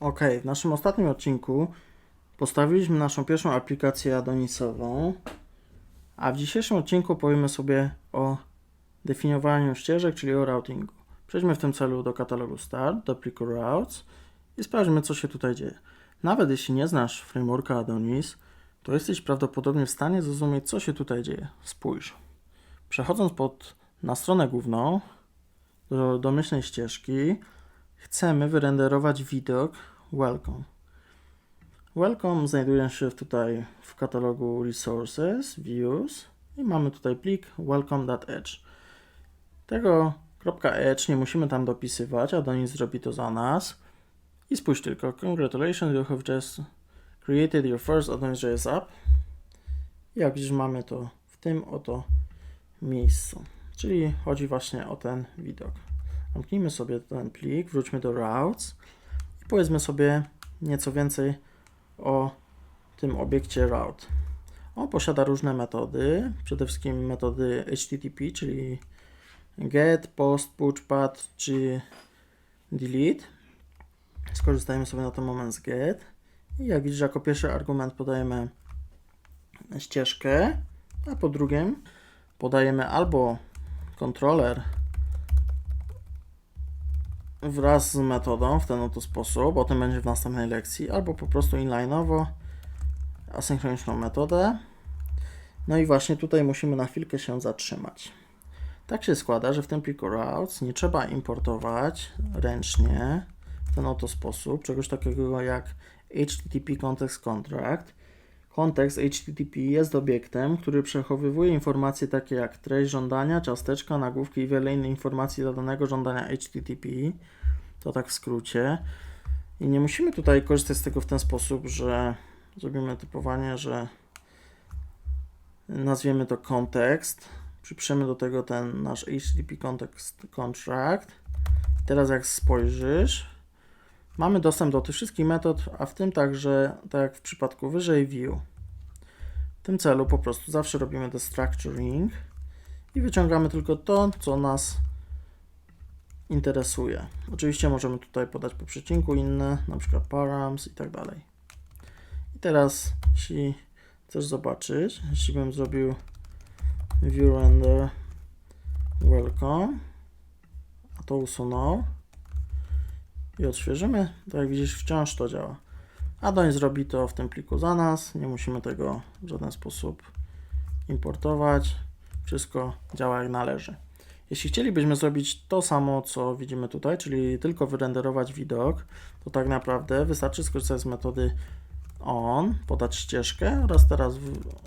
Ok, w naszym ostatnim odcinku postawiliśmy naszą pierwszą aplikację Adonisową, a w dzisiejszym odcinku powiemy sobie o definiowaniu ścieżek, czyli o routingu. Przejdźmy w tym celu do katalogu Start, do pliku Routes i sprawdźmy, co się tutaj dzieje. Nawet jeśli nie znasz frameworka Adonis, to jesteś prawdopodobnie w stanie zrozumieć, co się tutaj dzieje. Spójrz. Przechodząc pod, na stronę główną, do domyślnej ścieżki, chcemy wyrenderować widok Welcome. Welcome znajduje się tutaj w katalogu Resources, Views i mamy tutaj plik welcome.edge. Tego .edge nie musimy tam dopisywać, Adonis zrobi to za nas. I spójrz tylko, congratulations, you have just created your first Adonis.js app. Jak widzisz, mamy to w tym oto miejscu. Czyli chodzi właśnie o ten widok. Zamknijmy sobie ten plik, wróćmy do routes i powiedzmy sobie nieco więcej o tym obiekcie route. On posiada różne metody, przede wszystkim metody HTTP, czyli get, post, push, path czy delete. Skorzystajmy sobie na ten moment z get. I jak widzisz, jako pierwszy argument podajemy ścieżkę, a po drugim podajemy albo kontroler wraz z metodą w ten oto sposób, o tym będzie w następnej lekcji, albo po prostu inline'owo asynchroniczną metodę. No i właśnie tutaj musimy na chwilkę się zatrzymać. Tak się składa, że w tym pliku routes nie trzeba importować ręcznie w ten oto sposób czegoś takiego jak HTTP Context Contract. Kontekst HTTP jest obiektem, który przechowywuje informacje takie jak treść żądania, ciasteczka, nagłówki i wiele innych informacji do danego żądania HTTP. To tak w skrócie. I nie musimy tutaj korzystać z tego w ten sposób, że zrobimy typowanie, że nazwiemy to kontekst, przypiszemy do tego ten nasz HTTP Context Contract. Teraz jak spojrzysz, Mamy dostęp do tych wszystkich metod, a w tym także, tak jak w przypadku wyżej, view. W tym celu po prostu zawsze robimy destructuring i wyciągamy tylko to, co nas interesuje. Oczywiście możemy tutaj podać po przecinku inne, na przykład params i tak dalej. I teraz, jeśli chcesz zobaczyć, jeśli bym zrobił view render welcome, a to usunął, i odświeżymy, to jak widzisz wciąż to działa. Adoń zrobi to w tym pliku za nas, nie musimy tego w żaden sposób importować. Wszystko działa jak należy. Jeśli chcielibyśmy zrobić to samo, co widzimy tutaj, czyli tylko wyrenderować widok, to tak naprawdę wystarczy skorzystać z metody on, podać ścieżkę oraz teraz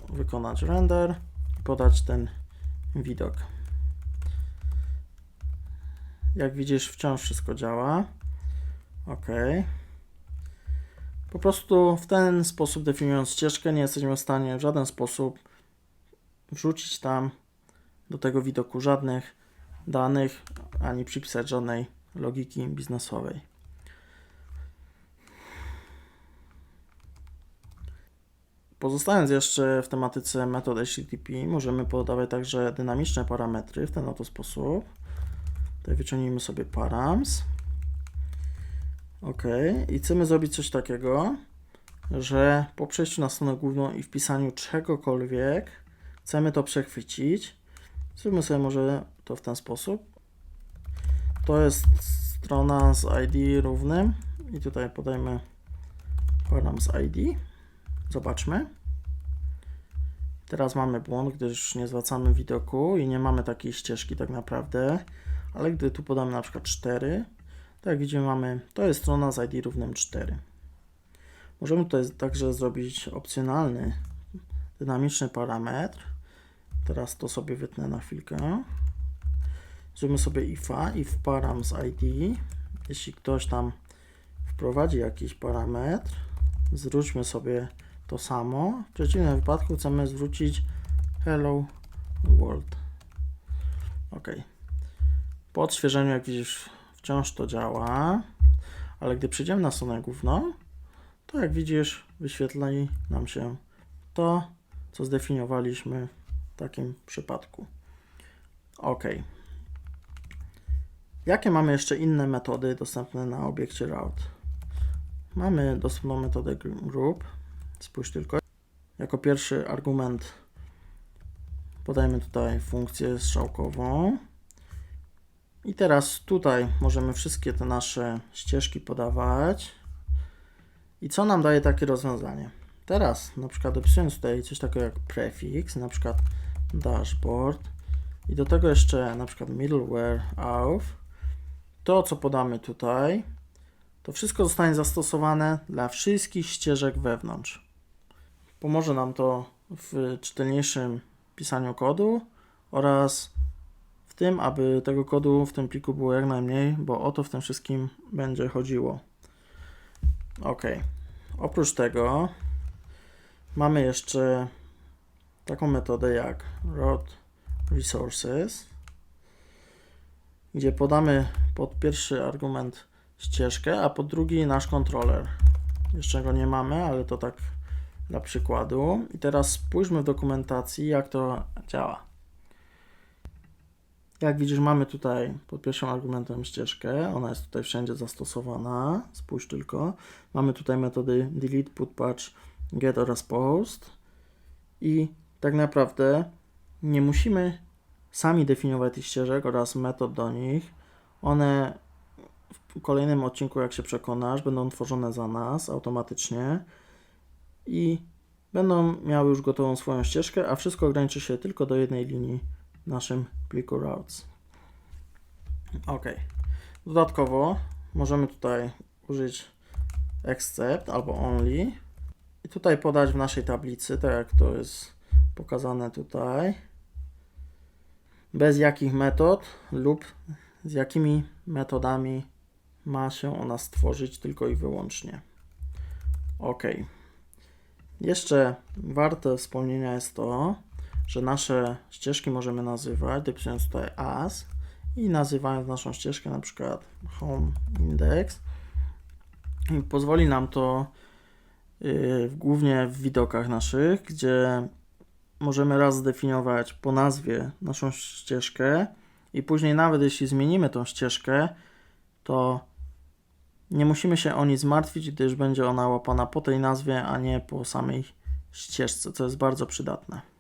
wykonać render i podać ten widok. Jak widzisz, wciąż wszystko działa. OK. Po prostu w ten sposób definiując ścieżkę nie jesteśmy w stanie w żaden sposób wrzucić tam do tego widoku żadnych danych ani przypisać żadnej logiki biznesowej. Pozostając jeszcze w tematyce metod HTTP, możemy podawać także dynamiczne parametry w ten oto sposób. Tutaj wyciągnijmy sobie params. OK. I chcemy zrobić coś takiego, że po przejściu na stronę główną i wpisaniu czegokolwiek chcemy to przechwycić. Zróbmy sobie może to w ten sposób. To jest strona z ID równym i tutaj podajmy param z ID. Zobaczmy. Teraz mamy błąd, gdyż nie zwracamy widoku i nie mamy takiej ścieżki tak naprawdę, ale gdy tu podamy na przykład 4, tak widzimy mamy, to jest strona z ID równym 4. Możemy tutaj także zrobić opcjonalny, dynamiczny parametr. Teraz to sobie wytnę na chwilkę. Zróbmy sobie ifa, if param z ID. Jeśli ktoś tam wprowadzi jakiś parametr, zwróćmy sobie to samo. W przeciwnym wypadku chcemy zwrócić hello world. OK. Po odświeżeniu, jak widzisz, Wciąż to działa, ale gdy przejdziemy na stronę główną, to jak widzisz, wyświetli nam się to, co zdefiniowaliśmy w takim przypadku. OK. Jakie mamy jeszcze inne metody dostępne na obiekcie route? mamy dostępną metodę gr- group. Spójrz tylko. Jako pierwszy argument podajemy tutaj funkcję strzałkową. I teraz tutaj możemy wszystkie te nasze ścieżki podawać. I co nam daje takie rozwiązanie? Teraz na przykład opisując tutaj coś takiego jak prefix, na przykład dashboard i do tego jeszcze na przykład middleware auth, to co podamy tutaj, to wszystko zostanie zastosowane dla wszystkich ścieżek wewnątrz. Pomoże nam to w czytelniejszym pisaniu kodu oraz tym, aby tego kodu w tym pliku było jak najmniej, bo o to w tym wszystkim będzie chodziło. Ok. Oprócz tego mamy jeszcze taką metodę jak route resources, gdzie podamy pod pierwszy argument ścieżkę, a pod drugi nasz kontroler. Jeszcze go nie mamy, ale to tak dla przykładu. I teraz spójrzmy w dokumentacji, jak to działa. Jak widzisz, mamy tutaj pod pierwszym argumentem ścieżkę. Ona jest tutaj wszędzie zastosowana. Spójrz tylko. Mamy tutaj metody delete, put, patch, get oraz post. I tak naprawdę nie musimy sami definiować tych ścieżek oraz metod do nich. One w kolejnym odcinku, jak się przekonasz, będą tworzone za nas automatycznie i będą miały już gotową swoją ścieżkę, a wszystko ograniczy się tylko do jednej linii naszym pliku routes. Ok. Dodatkowo możemy tutaj użyć except albo only i tutaj podać w naszej tablicy, tak jak to jest pokazane tutaj, bez jakich metod lub z jakimi metodami ma się ona stworzyć tylko i wyłącznie. OK. Jeszcze warte wspomnienia jest to, że nasze ścieżki możemy nazywać, dopisując tutaj as i nazywając naszą ścieżkę na przykład home index. I pozwoli nam to yy, głównie w widokach naszych, gdzie możemy raz zdefiniować po nazwie naszą ścieżkę i później nawet jeśli zmienimy tą ścieżkę, to nie musimy się o nic martwić, gdyż będzie ona łapana po tej nazwie, a nie po samej ścieżce, co jest bardzo przydatne.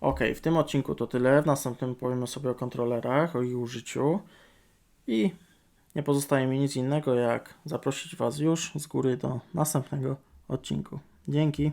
Ok, w tym odcinku to tyle. W następnym powiemy sobie o kontrolerach, o ich użyciu i nie pozostaje mi nic innego jak zaprosić Was już z góry do następnego odcinku. Dzięki.